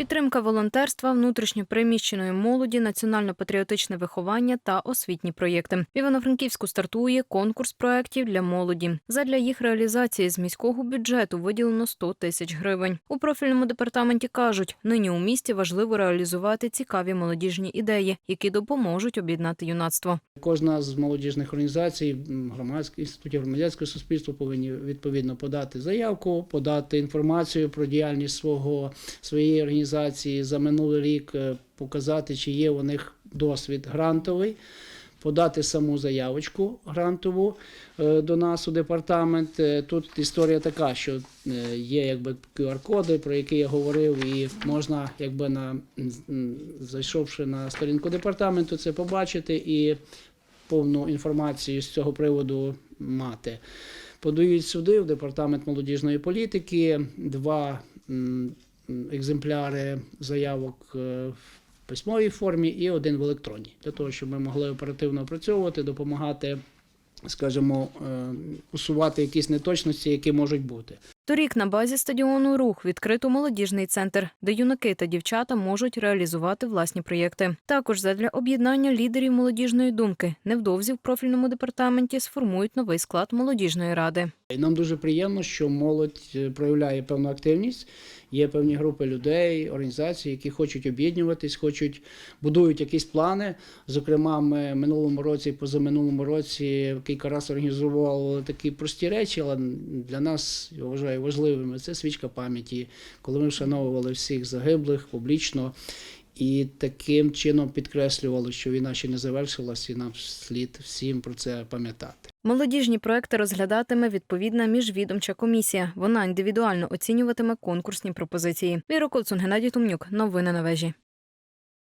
Підтримка волонтерства, внутрішньопереміщеної молоді, національно-патріотичне виховання та освітні проєкти. В Івано-Франківську стартує конкурс проєктів для молоді. Задля їх реалізації з міського бюджету виділено 100 тисяч гривень. У профільному департаменті кажуть, нині у місті важливо реалізувати цікаві молодіжні ідеї, які допоможуть об'єднати юнацтво. Кожна з молодіжних організацій, громадських інститутів громадянського суспільства повинні відповідно подати заявку, подати інформацію про діяльність свого своєї організації за минулий рік, е, показати, чи є у них досвід грантовий. Подати саму заявочку грантову е, до нас у департамент. Е, Тут історія така, що є якби QR-коди, про які я говорив, і можна, якби на зайшовши на сторінку департаменту, це побачити і повну інформацію з цього приводу мати. Подають сюди в департамент молодіжної політики два екземпляри заявок е, в письмовій формі і один в електронній, для того, щоб ми могли оперативно опрацьовувати, допомагати, скажімо, е, усувати якісь неточності, які можуть бути. Торік на базі стадіону Рух відкрито молодіжний центр, де юнаки та дівчата можуть реалізувати власні проєкти. Також задля об'єднання лідерів молодіжної думки невдовзі в профільному департаменті сформують новий склад молодіжної ради. Нам дуже приємно, що молодь е, проявляє певну активність. Є певні групи людей, організацій, які хочуть об'єднуватись, хочуть будують якісь плани. Зокрема, ми минулому році, позаминулому році кілька разів організовували такі прості речі, але для нас я вважаю важливими. Це свічка пам'яті, коли ми вшановували всіх загиблих публічно. І таким чином підкреслювали, що війна ще не завершилась, і нам слід всім про це пам'ятати. Молодіжні проекти розглядатиме відповідна міжвідомча комісія. Вона індивідуально оцінюватиме конкурсні пропозиції. Віра Коцун, Геннадій Тумнюк. Новини на вежі.